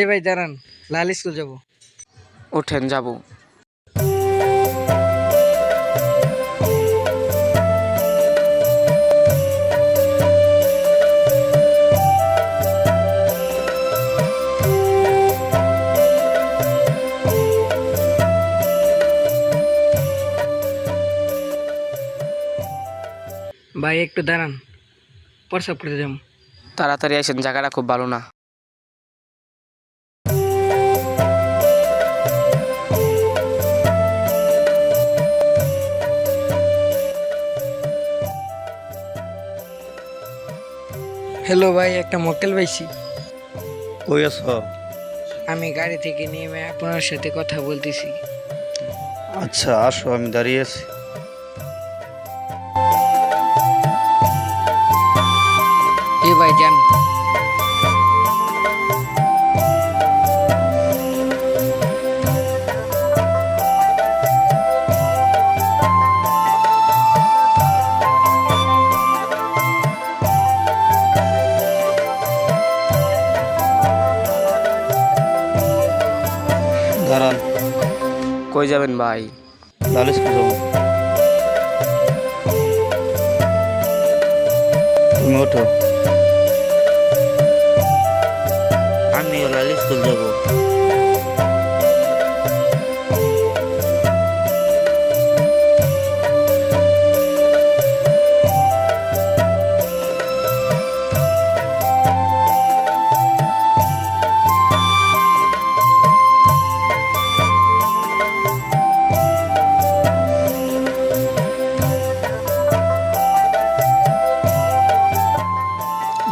এ ভাই দাঁড়ান। লাল স্কুল যাব। ওঠেন যাব। ভাই একটু দাঁড়ান। প্রসাব করতে যাব। তাড়াতাড়ি আসেন জায়গাটা খুব ভালো না। হ্যালো ভাই একটা মক্কেল পাইছি। কই আছ? আমি গাড়ি থেকে নেমে আপনার সাথে কথা বলতেছি। আচ্ছা আসো আমি দাঁড়িয়ে আছি। এ ভাই যান। যাবেন ভাই। যাব। তুমি ওঠো। আমিও লাল স্কুল যাব।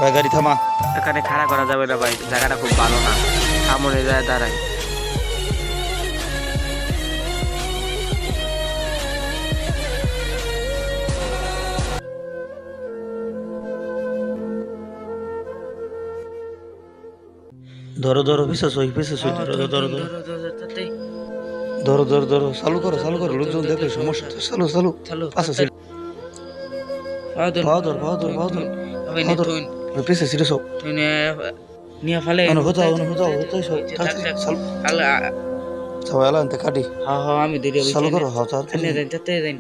ভাই গাড়ি থামা। এখানে খাড়া করা যাবে না ভাই জায়গাটা খুব ভালো না। সামনে যায় দাঁড়াই। ধরো ধরো বিশ্বাস ওই বিশ্বাস ওই ধরো ধরো ধরো ধরো। ধরো ধরো চালু করো চালু করো লোকজন দেখলে সমস্যা। চালু চালু। পাশে ছিল পাও ধর পাও ধর পিছে ছিল সব নিয়ে ফেলে অনু হতাও অনু হতাও হতাই সব চালু সবাই আলা আনতে কাটি হ্যাঁ হ্যাঁ আমি দেরি চালু করো হ্যাঁ তাড়াতাড়ি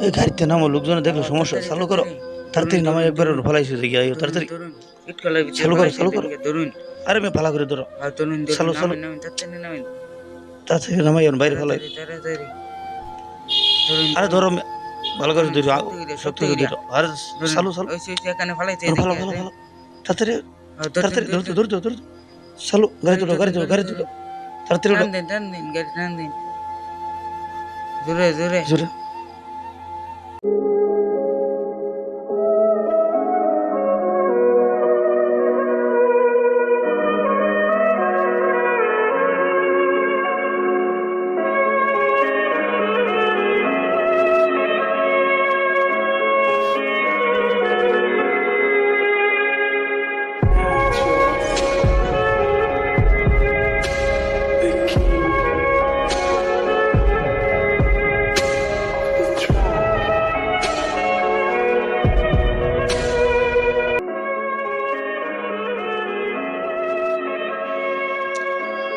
এই গাড়িতে নামো লোকজন দেখলে সমস্যা চালু করো। তাড়াতাড়ি নামা একবার ফেলাইছো দেখি আইও তাড়াতাড়ি। চালু করো, চালু করো। ধরুন আরে আমি ফালা করে ধরো। চালু, চালু। তাড়াতাড়ি নামাই বাইরে ফেলাই। আরে ধরো মে- ভালো করে ধরো শক্তি করে, ধরো। আরে। চালু চালু। ধরো, ভালো ভালো ভালো তাড়াতাড়ি তাড়াতাড়ি ধরতো ধরতো ধরতো চালু গাড়ি তোলো গাড়ি তোলো গাড়ি তোলো। তাড়াতাড়ি। টান দিন টান দিন গাড়ি টান দিন। জোরে জোরে। জোরে।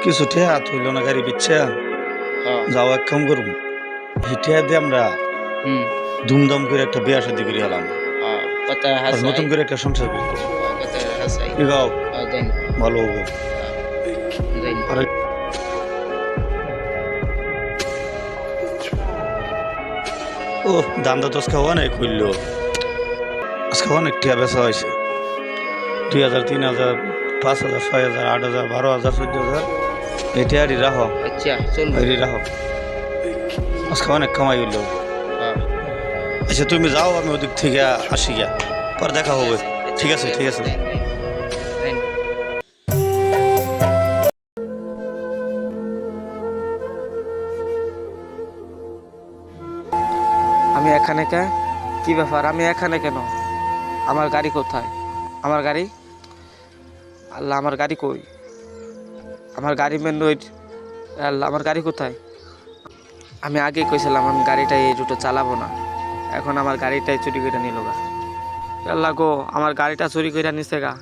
কিছু ঠেয়া থইল না গাড়ি বিচ্ছা যাও এক কাম করুন হিটিয়া দিয়ে আমরা ধুমধাম করে একটা বিয়া শাদি করে এলাম। কথা নতুন করে একটা সংসার হাসাই। গাও দেন ভালো হব। আরে। ও দান্দা তো আজকে অনেক হইল। আজকে অনেক টিয়া বেচা হয়েছে। দুই হাজার তিন হাজার পাঁচ হাজার ছয় হাজার আট হাজার বারো হাজার চোদ্দ হাজার। এটি আরই রাখো আচ্ছা চল এটি রাখো আজকে অনেক কামাই হইল। আচ্ছা তুমি যাও আমি ওদিক থেকে আসি গিয়া। পরে দেখা হবে। ঠিক আছে ঠিক আছে। আমি এখানে কে? কি ব্যাপার? আমি এখানে কেন? আমার গাড়ি কোথায়? আমার গাড়ি? আল্লাহ আমার গাড়ি কই? আমার গাড়ি মেন রোড আমার গাড়ি কোথায়? আমি আগেই কইছিলাম, আমি গাড়িটা এই রুটে চালাবো না। এখন আমার গাড়িটাই চুরি করে নিল গা। আল্লাহ গো, আমার গাড়িটা চুরি করে নিছে গা।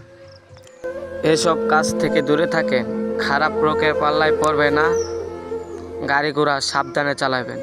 এসব কাজ থেকে দূরে থাকেন, খারাপ লোকের পাল্লায় পড়বে না। গাড়ি ঘোড়া সাবধানে চালাবেন।